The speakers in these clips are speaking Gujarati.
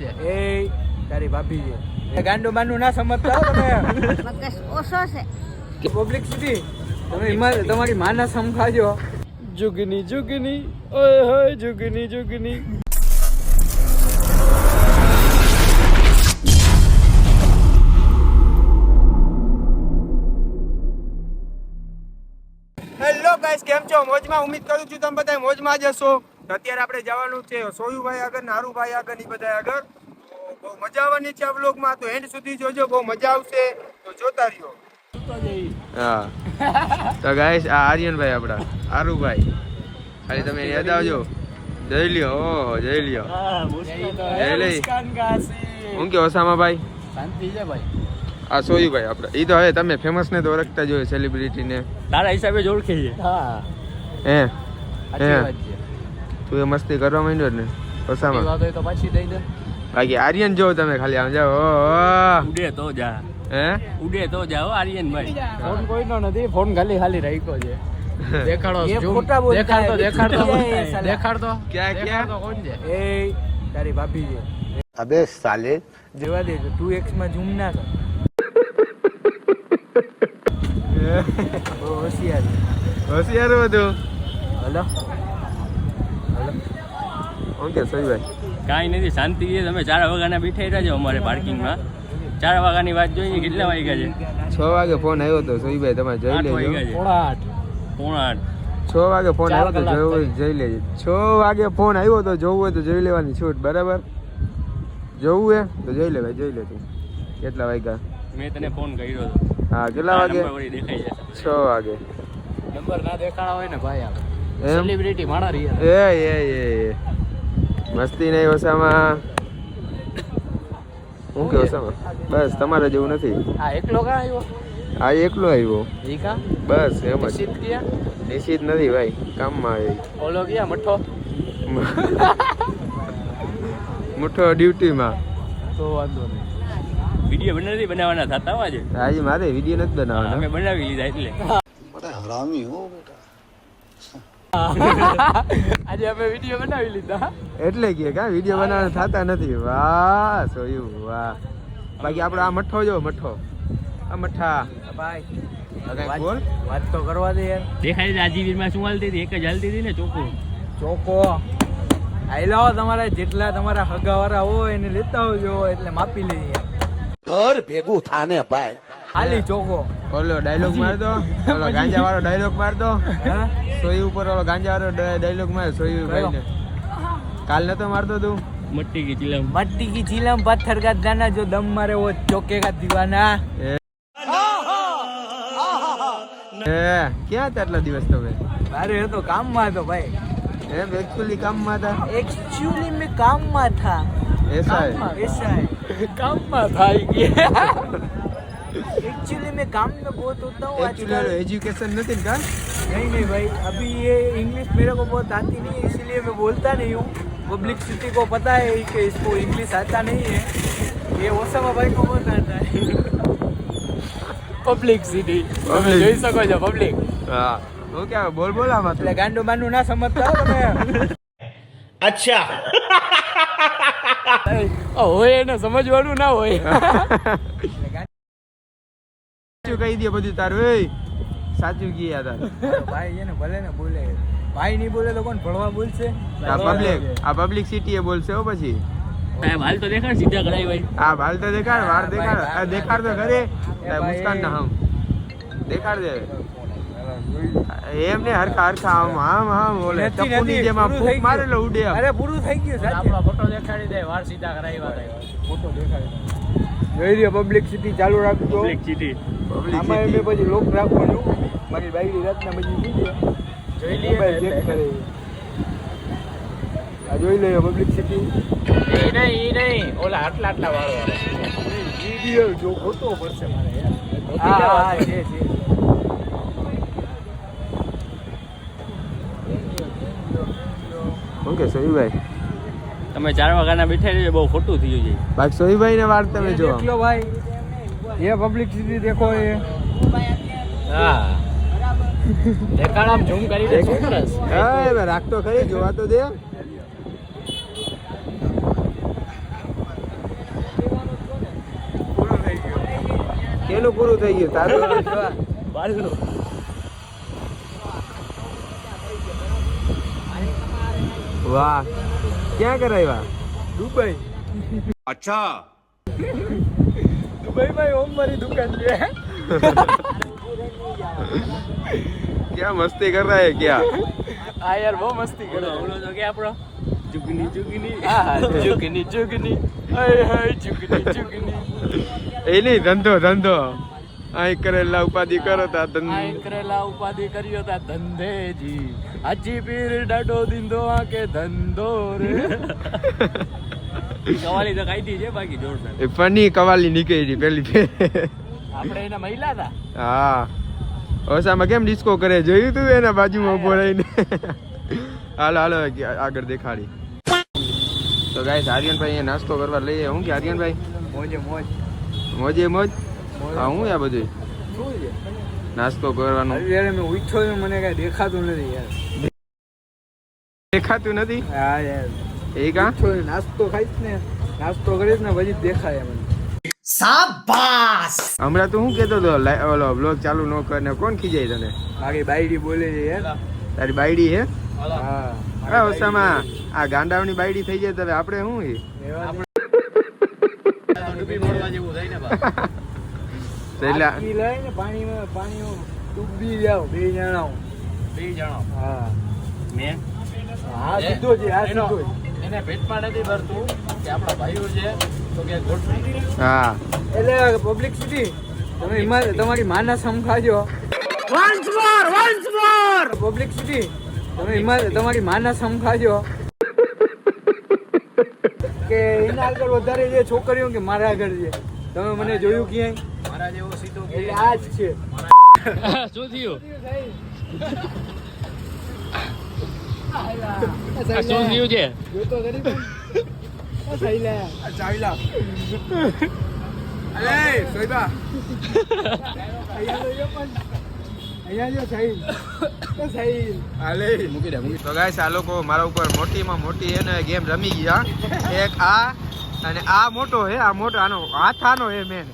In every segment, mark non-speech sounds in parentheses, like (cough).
છે એ તારી ભાભી છે. ગાંડો બાંડું ના સમજતા હો તમે. મગજ ઓછો છે. પબ્લિક સિટી તમે તમારી માના સમખાજો. જુગની જુગની ઓય હોય જુગની જુગની. હેલો ગાઈસ કેમ છો? મોજમાં ઉમ્મીદ કરું છું તમે બધા મોજમાં જ હશો. તો અત્યારે આપણે જવાનું છે સોયુભાઈ આગળ નારુભાઈ આગળની બધા આગળ. બહુ મજા આવવાની છે આ બ્લોગમાં તો એન્ડ સુધી જોજો બહુ મજા આવશે. તો જોતા રહ્યો. હા. તો ગાઈસ આ આર્યનભાઈ આપણા આરુભાઈ. ખાલી તમે યાદ આવજો. જઈ લ્યો ઓહો જઈ લ્યો. જઈ લઈ હું કે ઓસામાભાઈ? શાંતિ છે ભાઈ આ સોયુભાઈ આપણે. ઈ તો હવે તમે ફેમસ ને તો ઓળખતા જ હોય સેલિબ્રિટી ને. તારા હિસાબે જ ઓળખે છે. હા હે. હે. તું એ મસ્તી કરવા માંડ્યો ને વાત તો પાછી દઈ દે. બાકી આર્યન જો તમે ખાલી આમ જાઓ ઉડે તો જા. હે? ઉડે તો જાઓ આર્યન ભાઈ ફોન કોઈનો નથી ફોન ખાલી ખાલી રાખ્યો છે. (laughs) દેખાડો દેખાડતો. દેખાડતો. એ દેખાડતો ક્યાં, ક્યાં? કોણ છે? એ તારી ભાભી છે. અબે સાલે. જવા દે તું એક્સમાં ઝૂમ ના કર. હોશિયાર હોશિયાર બધું? હલો. ઓકે કે સોઈભાઈ કાંઈ નથી શાંતિ છે. તમે ચાર વાગ્યાના બેઠાઈ રહેજો અમારે પાર્કિંગમાં. ચાર વાગ્યાની વાત જોઈએ કેટલા વાગ્યા છે? છ વાગે ફોન આવ્યો તો સહીભાઈ તમે જોઈ લેજો. પોણા આઠ. પોણા આઠ. છ વાગે ફોન આવ્યો તો જોવું હોય જોઈ લેજો. છ વાગે ફોન આવ્યો તો જોવું હોય તો જોઈ લેવાની છૂટ બરાબર? જોવું હે તો જોઈ લે ભાઈ જોઈ લે તું. કેટલા વાગ્યા? મેં તને ફોન કર્યો હતો. હા કેટલા વાગે? છ. વાગે. નંબર ના દેખાડા હોય ને ભાઈ સેલિબ્રિટી માણા રહી એ એ એ એ. મસ્તી નહીં ઓસામાં. હું કે ઓસામાં? બસ તમારે જેવું નથી. આ એકલો કા આવ્યો? આ એકલો આવ્યો. ઈ બસ એમ જ. નિશ્ચિત ગયા નિશ્ચિત નથી ભાઈ કામમાં આવી. ઓલો ગયા મઠો? (laughs) મઠો ડ્યુટીમાં. તો વાંધો નહીં. વિડિયો બનાવી બનાવવાના? થતા આજે આજે મારે વિડિયો નથી બનાવવાનો. અમે બનાવી લીધા એટલે. બટા હરામી હો બેટા. (laughs) આજે અમે વીડિયો બનાવી લીધા. એટલે કે કા વીડિયો બનાવવાના થતા નથી. વાહ સોયું વાહ. બાકી આપણો આ મઠ્ઠો જો મઠ્ઠો. આ મઠ્ઠા. ભાઈ બોલ. વાત તો કરવા દે યાર. દેખાય છે આજીવીરમાં શું હાલતી હતી? એક જ હાલતી હતી ને ચોખ્ખું? ચોકો આયલા હો તમારા જેટલા તમારા હગાવાળા હોય એને લેતા આવજો એટલે માપી લઈએ. ઘર ભેગું થાને ભાઈ. ખાલી ચોકો ઓલો ડાયલોગ મારતો. ઓલો ગાંજા વાળો ડાયલોગ મારતો. સોઈ ઉપર ઓલો ગાંજા વાળો ડાયલોગ માર સોઈ ભાઈ ને કાલ નતો મારતો તું? મટ્ટી કી ચીલમ. મટ્ટી કી ચીલમ પથ્થર કા દાના જો દમ મારે વો ચોકે કા દીવાના. એ. ક્યાં હતા આટલા દિવસ તો ભાઈ અરે એ તો કામમાં હતો ભાઈ. એમ એકચ્યુઅલી કામમાં હતા? એકચ્યુઅલી મેં કામમાં થા. એસા એસા કામમાં થાય ગયા एक्चुअली मैं काम में बहुत होता हूँ आजकल एजुकेशन नहीं का नहीं नहीं भाई अभी ये इंग्लिश मेरे को बहुत आती नहीं है इसलिए मैं बोलता नहीं हूँ पब्लिक सिटी को पता है कि इसको इंग्लिश आता नहीं है ये ओसामा भाई को बहुत आता है પબ્લિક સિટી તમે જોઈ શકો છો પબ્લિક હા હું ક્યાં બોલ બોલ આમાં એટલે ગાંડો બાંડું ના સમજતા હો તમે હોય એને સમજવાનું ના હોય સાચું કહી દે બધું તારું એ સાચું કહી યાર ભાઈ એને ભલે ને બોલે. ભાઈ નહીં બોલે તો કોણ ભણવા બોલશે? આ પબ્લિક આ પબ્લિક સિટી એ બોલશે હો પછી. સાહેબ હાલ તો દેખાડ સીધા કરાય ભાઈ આ ભાલ તો દેખાડ વાર દેખાડ. આ દેખાડ તો ખરે મુસ્કાન ના હમ દેખાડ દે. એમ ને હરખા હરખા આમ આમ આમ બોલે ટપુની જેમ આમ ફૂંક મારેલો ઉડે. અરે પૂરું થઈ ગયું સાચે. આપણો ફોટો દેખાડી દે વાર સીધા કરાવી વાત ફોટો દેખાડે જોઈ રહ્યો પબ્લિક સિટી ચાલુ રાખજો. પબ્લિક સિટી Public આમાં. એમ પછી લોક રાખવાનું. મારી બાઈકની રાતના પછી બીજે જોઈ લઈએ ચેક કરે. આ જોઈ લઈએ પબ્લિક સિટી એ નહીં એ નહીં. ઓલા આટલા આટલા વાળો વીડિયો જો ખોટો પડશે મારે યાર. હા હા છે છે. ઓકે સોહીભાઈ તમે ચાર વાગ્યાના બેઠા રહ્યો બહુ ખોટું થયું છે. બાકી સોઈભાઈ ને વાત તમે જો. કેટલો ભાઈ એ પબ્લિક પબ્લિસિટી દેખો એ. હા. દેખાડામ ઝૂમ કરી દે સરસ હા રાખતો ખરી જોવા તો દે. કેલું પૂરું થઈ ગયું? તારું? બાલનું વાહ. ક્યાં કરાવ્યા? દુબઈ. અચ્છા. દુબઈ ભાઈ ઓમ મારી દુકાન છે. ક્યાં મસ્તી કર રહા હે ક્યાં? હા યાર બહુ મસ્તી કરો. ઓલો તો કે આપણો? જુગની જુગની. હા જુગની જુગની. હાય હાય જુગની જુગની. એની ધંધો ધંધો. અહીં કરેલા ઉપાધિ કરો તા ધંધે. કરેલા ઉપાધિ કર્યો તા ધંધેજી. આજી પીર ડાડો આ કે ધંધો રે. (laughs) કવાલી તો કાઈ છે બાકી જોરદાર એ ફની કવાલી નીકળી પેલી ફેર આપણે એના મહિલા હતા હા. ઓસામાં કેમ ડિસ્કો કરે? જોયું તું એના બાજુમાં ઊભો રહીને? હાલો હાલો આગળ દેખાડી. તો ગાઈસ આર્યનભાઈ નાસ્તો કરવા લઈએ હું કે આર્યનભાઈ? મોજે મોજ. મોજે મોજ? હા હું આ બધું શું છે નાસ્તો કરવાનો. અત્યારે મેં ઉઠ્યો છું, મને કઈ દેખાતું નથી યાર. દેખાતું નથી? હા યાર. એ કા? નાસ્તો ખાઈશ ને નાસ્તો કરીશ ને પછી દેખાય મને. હમણાં તો શું કેતો તો ઓલો બ્લોગ ચાલુ ન કરે કોણ ખીજાય તને? મારી બાયડી બોલે છે યાર. તારી બાયડી હે? હા હા ઓસામાં આ ગાંડાઓની બાયડી થઈ જાય તો આપણે શું એ જેવું થાય ને (laughs) એટલે આટલી લઈ પાણીમાં પાણીમાં ડૂબી જાવ બે જણા બે જણો હા. મેં? હા સીધો છે આ એનો સીધો એને પેટમાં નથી ભરતું કે આપણા ભાઈઓ છે તો કે ગોઠવી હા. એટલે પબ્લિક સિટી તમે તમારી માના સમખાજો. Once more once more publicity તમે તમારી માના સમખાજો. કે એના આગળ વધારે જે છોકરીઓ કે મારા આગળ છે તમે મને જોયું ક્યાંય? મારા જેવો સીધો એટલે આ જ છે. (laughs) શું થયું? શું છે? જોતો તો ગાઈસ આ લોકો મારા ઉપર મોટીમાં મોટી એને ગેમ રમી ગયા એક આ અને આ મોટો હે આ મોટો આનો હાથ આનો હે મેન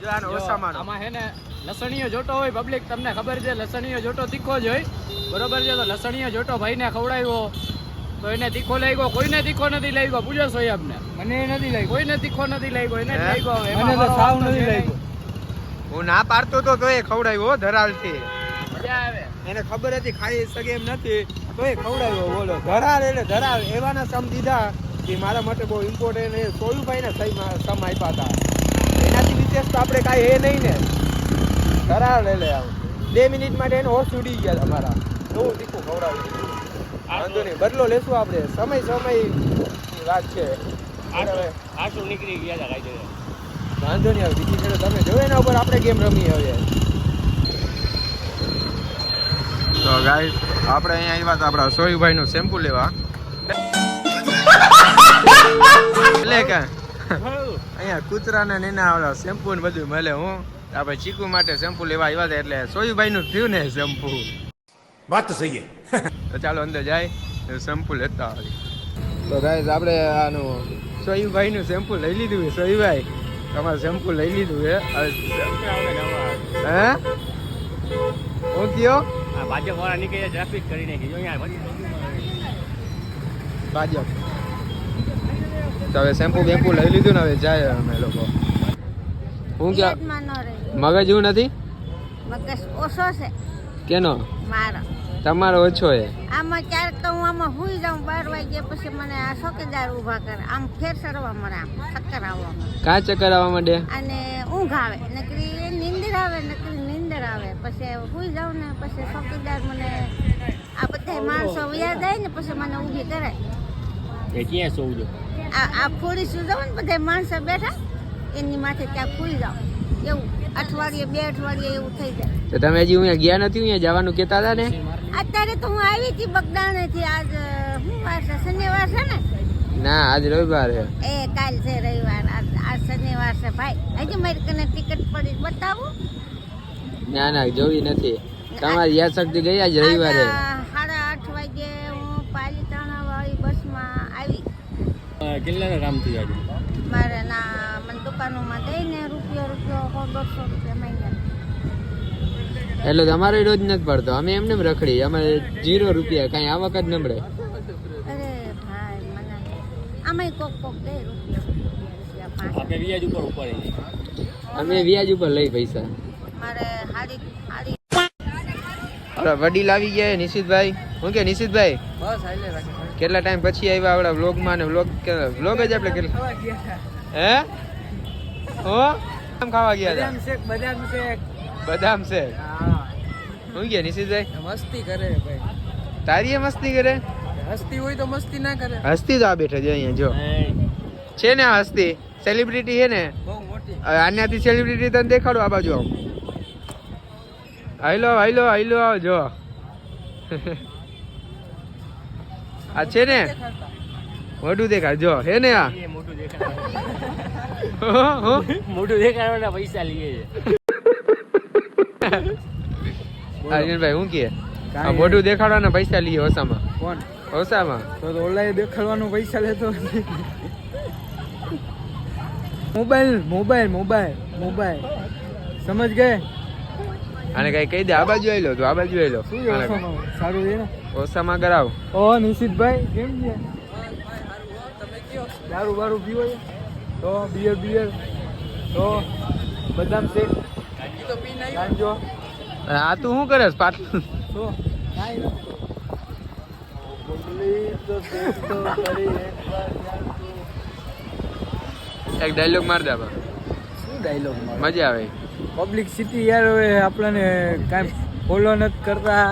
જો આનો ઓસામાનો આમાં હે ને લસણીયો જોટો હોય પબ્લિક તમને ખબર છે લસણીયો જોટો તીખો જ હોય. બરોબર છે તો લસણીયો જોટો ભાઈને ખવડાવ્યો. તો એને તીખો લાગ્યો. કોઈને તીખો નથી લાગ્યો? પૂછો સોયાબને મને નથી લાગ્યો. કોઈને તીખો નથી લાગ્યો? એને લાગ્યો. હવે. એમાં મારો વાંધો છે હું ના પાડતો તો તોય ખવડાવ્યો ધરાલથી. મજા આવે. એને ખબર હતી ખાઈ શકે એમ નથી. તોય ખવડાવ્યો બોલો. ધરાલ એટલે ધરાલ. એવાના સમ દીધા કે મારા માટે બહુ ઇમ્પોર્ટન્ટ એ સોયુભાઈ ને સમ સમ આપ્યા હતા. વિશેષ તો આપણે કાંઈ એ નહીં ને. ધરાલ લે લે બે મિનિટ માટે એને હોશ ઉડી ગયા અમારા બહુ તીખું ખવડાવ્યું વાંધો નહીં બદલો લેશું આપણે. સમય સમય વાત છે. આશુ નીકળી ગયા હતા કાંઈ વાંધો નહીં હવે બીજી ફેરે તમે જોયો એના ઉપર આપણે ગેમ રમી હવે. તો ગાઈસ આપણે અહીંયા આવ્યા હતા આપણા સોયુભાઈ નું શેમ્પુ લેવા. (laughs) એટલે કે અહીંયા કૂતરાને ને એના શેમ્પુ ને બધું મળે હું આપણે ચીકુ માટે શેમ્પુ લેવા આવ્યા હતા એટલે સોયુભાઈ નું થયું ને શેમ્પુ. વાત તો સહી તો ચાલો અંદર જાય શેમ્પુ લેતા આવી તો ગાઈઝ આપણે આનું સોયુભાઈ નું શેમ્પુ લઈ લીધું છે સોયુભાઈ. તમારે શેમ્પુ લઈ લીધું છે. હે? હું કયો? ભાજપ વાળા નીકળે ટ્રાફિક કરી ભાજપ તો હવે શેમ્પુ બેમ્પુ લઈ લીધું ને હવે જાય અમે લોકો. હું ક્યાં? મગજ એવું નથી? મગજ ઓછો છે. કેનો? મારો. તમારો ઓછો એ આમાં ક્યારેક તો હું આમાં હુઈ જાઉં બાર વાગે પછી મને આ ચોકીદાર ઊભા કરે. આમ ફેર સરવા મળે આમ ચક્કર આવવા કાં ચક્કર આવવા માંડે અને ઊંઘ આવે. નકરી નીંદર આવે નકરી નીંદર આવે. પછી હુઈ જાઉં ને પછી ચોકીદાર મને આ બધા માણસો યાદ આવે ને પછી મને ઊભી કરે એ ક્યાં સૌ જો આ આ ફોડી સુધાવો ને બધા માણસો બેઠા? એની માથે ત્યાં ફૂલી જાવ એવું અઠવાડિયે બે અઠવાડિયે એવું થઈ જાય. તો તમે હજી અહીંયા ગયા નથી અહીંયા જવાનું કહેતા હતા ને? અત્યારે તો હું આવી હતી બગદાણે થી આજ શું વાર છે? શનિવાર છે ને? ના આજ રવિવાર છે. એ કાલ છે રવિવાર. આજ શનિવાર છે. ભાઈ હજી મારી કને ટિકિટ પડી બતાવું. ના ના જોવી નથી. તમારી યાદ શક્તિ ગઈ આજ રવિવારે? આવી કામ થયું આજે? મારે ના મને તો દુકાનોમાં દઈને રૂપિયો રૂપિયો દોઢસો રૂપિયા મહિના એટલે તમારે રોજ નથી પડતો. અમે એમને એમ રખડી અમારે જીરો રૂપિયા કઈ આવક જ નમડે અરે ભાઈ મને આમાંય કોક કોક દે રૂપિયા આપણે વ્યાજ ઉપર ઉપર અમે વ્યાજ ઉપર લઈ પૈસા. મારે અરે વડીલ આવી ગયા નિશિતભાઈ. હું કે નિશિતભાઈ? બસ હાલે રાખે કેટલા ટાઈમ પછી આવ્યા આપણા વ્લોગમાં ને વ્લોગ વ્લોગ જ આપણે કેટલા. હે? હો? આમ ખાવા ગયા બદામ છે શેક બદામ શેક. બદામ છે હા. ગયા નિશિતભાઈ? મસ્તી કરે ભાઈ. તારી મસ્તી કરે? હસ્તી હોય તો મસ્તી ના કરે. હસ્તી તો આ બેઠા છે અહીંયા જો. છે ને આ હસ્તી? સેલિબ્રિટી છે ને? બહુ મોટી. આનાથી સેલિબ્રિટી તને દેખાડો આ બાજુ આવ. હાઈલો હાઈલો આવ જો. (laughs) આ છે ને? મોઢું દેખાડ જો હે ને આ? મોઢું દેખાડવાના. પૈસા લઈએ છે. આર્યનભાઈ હું કે આ મોઢું દેખાડવાના પૈસા લઈએ ઓસામાં. કોણ? ઓસામાં. તો તો ઓલાએ દેખાડવાનું પૈસા લેતો મોબાઈલ મોબાઈલ મોબાઈલ મોબાઈલ. સમજ ગયે આને કઈ કહી દે આ બાજુ આવેલો તું આ બાજુ આવેલો શું સારું છે ઓસામાં કરાવ. ઓ નિશિતભાઈ કેમ છે? દારૂ બારૂ પીવો છે? તો બિયર બિયર તો બદામ શેક ગાંજો. આ તું શું કરે તો જાણતું. એક ડાયલોગ માર દે. શું ડાયલોગ મજા આવે. પબ્લિક સિટી યાર હવે આપણને કાંઈ ફોલો નથી કરતા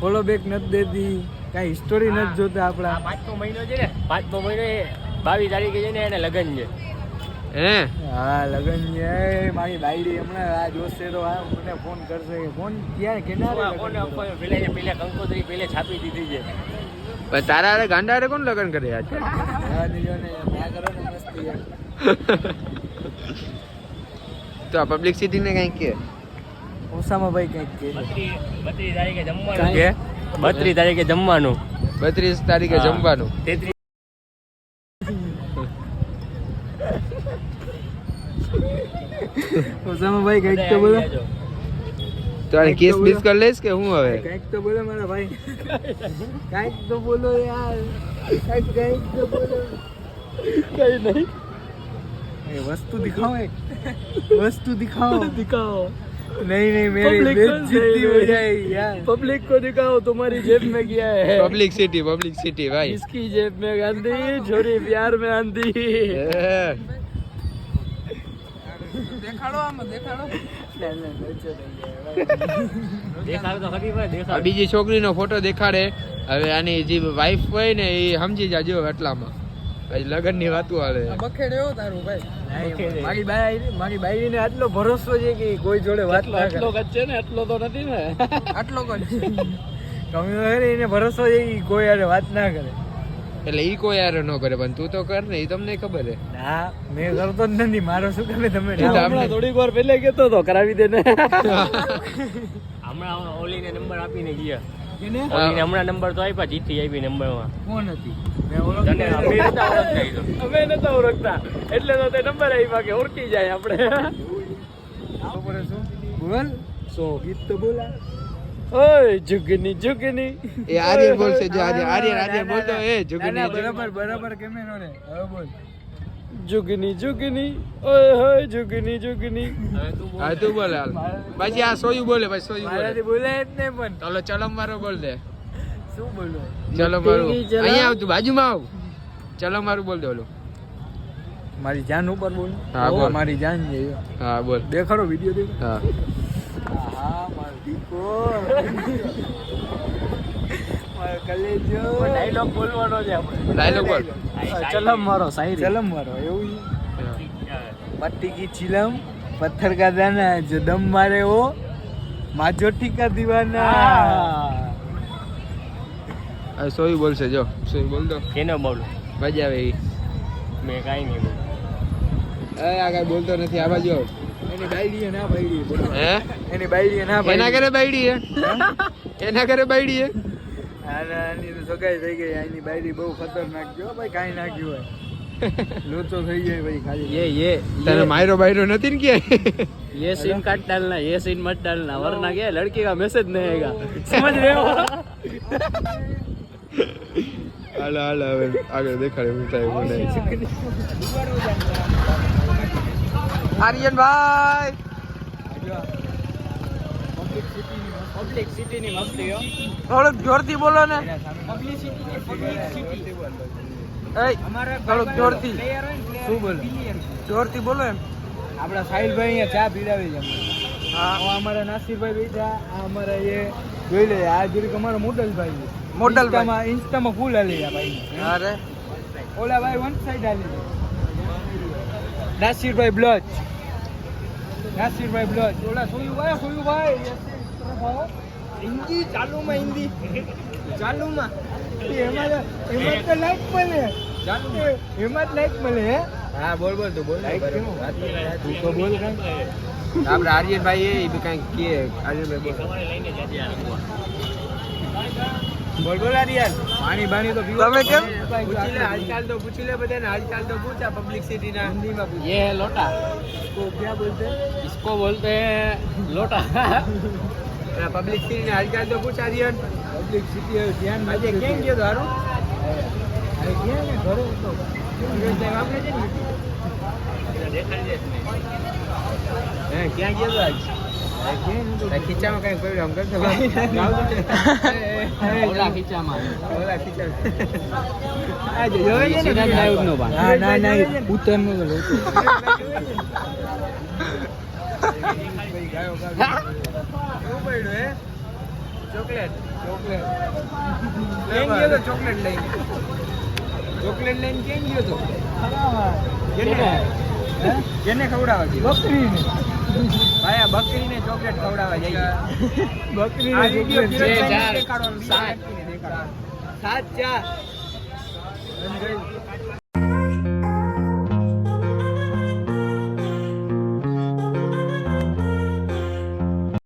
ફોલો બેક નથી દેતી કાંઈ હિસ્ટોરી નથી જોતા આપણા. આ પાંચમો મહિનો છે ને પાંચમો મહિનો એ બાવીસ તારીખે છે ને એને લગ્ન છે. હે? હા લગન છે. મારી બાયડી હમણાં આ જોશે તો આ મને ફોન કરશે ફોન ક્યાં કિનારે કોને આપવાનો? પેલા પેલા કંકોત્રી પેલે છાપી દીધી છે. પણ તારા હારે ગાંડા હારે કોણ લગ્ન કરે આજ? (laughs) તો આ પબ્લિક સિટી ને કઈ કે? ઓસામાં ભાઈ કંઈક કે. બત્રીસ તારીખે જમવાનું. કે? બત્રીસ તારીખે જમવાનું. બત્રીસ તારીખે જમવાનું. તેત્રીસ (laughs) ઓસામાં કંઈક તો બોલો. તો આને કિસ બીસ કરી લઈશ કે હું હવે? કંઈક તો બોલો મારા ભાઈ. કંઈક તો બોલો યાર. કંઈક કંઈક તો બોલો. કઈ નહીં. એ વસ્તુ દિખાઓ એક વસ્તુ દિખાઓ दिखाओ नहीं नहीं मेरी बेइज्जती हो जाएगी यार पब्लिक को दिखाओ तुम्हारी जेब में क्या है પબ્લિક સિટી પબ્લિક સિટી ભાઈ इसकी जेब में गांधी छोरी प्यार में आंधी હે. देखाड़ो आम देखाड़ो દેખાડ તો ખરી ભાઈ આ દેખાડ બીજી છોકરીનો ફોટો દેખાડે હવે આની જે વાઈફ હોય ને એ સમજી જાજો એટલામાં પછી લગ્નની વાતો હાલે. બખેડ્યો તારું ભાઈ. મારી બાઈ મારી બાઈને આટલો ભરોસો છે કે કોઈ જોડે વાત ના આટલો જ છે ને એટલો તો નથી ને. આટલો હોય ને એને ભરોસો છે કે કોઈ યારે વાત ના કરે. એટલે ઈ કોઈ યાર ન કરે પણ તું તો કર ને ઈ તમને ખબર હે ના મેં કરતો જ નથી મારો શું કરે તમે? હમણાં થોડીક વાર પહેલે કેતો તો કરાવી દે ને. (laughs) હમણાં ઓલીને નંબર આપીને ગયા. કેને હમણાં નંબર તો આપ્યા જીતી આવી નંબરમાં. કોણ હતી? અમે નતા ઓળખતા. ઈ તો. એટલે નંબર આપ્યા કે ઓળખી જાય આપણે. બોલ. સો. ગીત તો બોલા. ઓય જુગની જુગની. એ બોલશે જો બોલતો એ. બરાબર બરાબર કેમેરો ને. હવે બોલ. જુગની જુગની ઓય હોય જુગની જુગની. હવે તું બોલ. હા તું બોલે હાલ. પછી આ સોયું બોલે પછી સોયું બોલે. મારાથી બોલાય જ નહીં પણ. ચાલો ચલમ મારો બોલ દે. શું બોલું? ચલો મારું અહીંયા આવ તું બાજુમાં આવ. ચલો મારું બોલ દે ઓલું. મારી જાન ઉપર બોલ. હા, બોલ. મારી જાન છે. હા બોલ. દેખાડો વીડિયો દેખો હા. હા મારો દીકો. ડાયલોગ બોલવાનો છે આપણે. જો દમ મારે ઓ માજોટી દીવાના. સોઈ બોલશે જો. સોઈ બોલ દો. કેનો બોલો? મજા આવે એ મેં કાઈ નહીં બોલ. આ કાઈ બોલતો નથી આ બાજુ એની ના બાઈડી હે? એની બાઈડી ના એના ઘરે બાઈડી એના ઘરે બાઈડી હે આની તો સગાઈ થઈ ગઈ એની બાયડી બહુ ખતરનાક જો ભાઈ કાંઈ નાખ્યું હોય (laughs) લોચો થઈ જાય ભાઈ ખાલી ये ये તને માયરો બાયરો નથી ને ક્યાંય ये सीन काट डालना ये सीन मत डालना वरना क्या है, लड़की का मैसेज नहीं आएगा समझ रहे हो હાલો હાલો હવે આગળ દેખાડે હું થાય હું નહીં આર્યન ભાઈ પબ્લિક સિટી ની મફલી થોડુંક જોરથી બોલો ને. એય, થોડુંક જોરથી. શું બોલો? જોરથી બોલો એમ. આપણા સાહિલભાઈ અહીંયા ચા પીડાવી છે હા. અમારા નાસિરભાઈ બેઠા આ અમારા એ જોઈ લે આ જરીક અમારા મોડલભાઈ છે. મોડલભાઈ. ઇન્સ્ટામાં ફૂલ હાલી આ ભાઈ. અરે. ઓલા ભાઈ વન સાઈડ હાલી નાસિરભાઈ બ્લચ. નાસિરભાઈ બ્લચ. ઓલા સોયુભાઈ સોયુભાઈ હો હિન્દી ચાલુમાં હિન્દી ચાલુમાં એમાં એમાં તો લાઈક મળે એમાં જ લાઈક મળે હે હા બોલ બોલ તું બોલ તું તો બોલ કઈ આપણે આર્યનભાઈ એ કઈ કે આર્યનભાઈ બોલ બોલ બોલ આર્યન પાણી બાણી તો પીવો તમે કેમ પૂછી લે આજકાલ તો પૂછી લે બધાને આજકાલ તો પૂછા પબ્લિક સિટી ના હિન્દી માં પૂછે યે લોટા કો ક્યા બોલતે ઇસકો બોલતે લોટા પબ્લિક સિટી ને હાલચાલ તો પૂછા આર્યન પબ્લિક સિટી ધ્યાન આજે કેમ ગયો તો હારું? અરે ક્યાં ને ઘરે હતો. સુરેશભાઈ છે ને? હે ક્યાં ગયો તો આજ? ખીચામાં કઈ પડ્યું આમ કરતો ઓલા ખીચામાં. ઓલા ને. ના તો (laughs) શું પડ્યું હે? ચોકલેટ. ચોકલેટ. કેમ ગયો તો ચોકલેટ લઈને? ચોકલેટ લઈને કેમ ગયો તો? કેને કેને ખવડાવવા ગયો? બકરીને. ભાઈ આ બકરીને ચોકલેટ ખવડાવવા જઈએ. બકરીને ચોકલેટ છે ચાર, સાત. ચાર.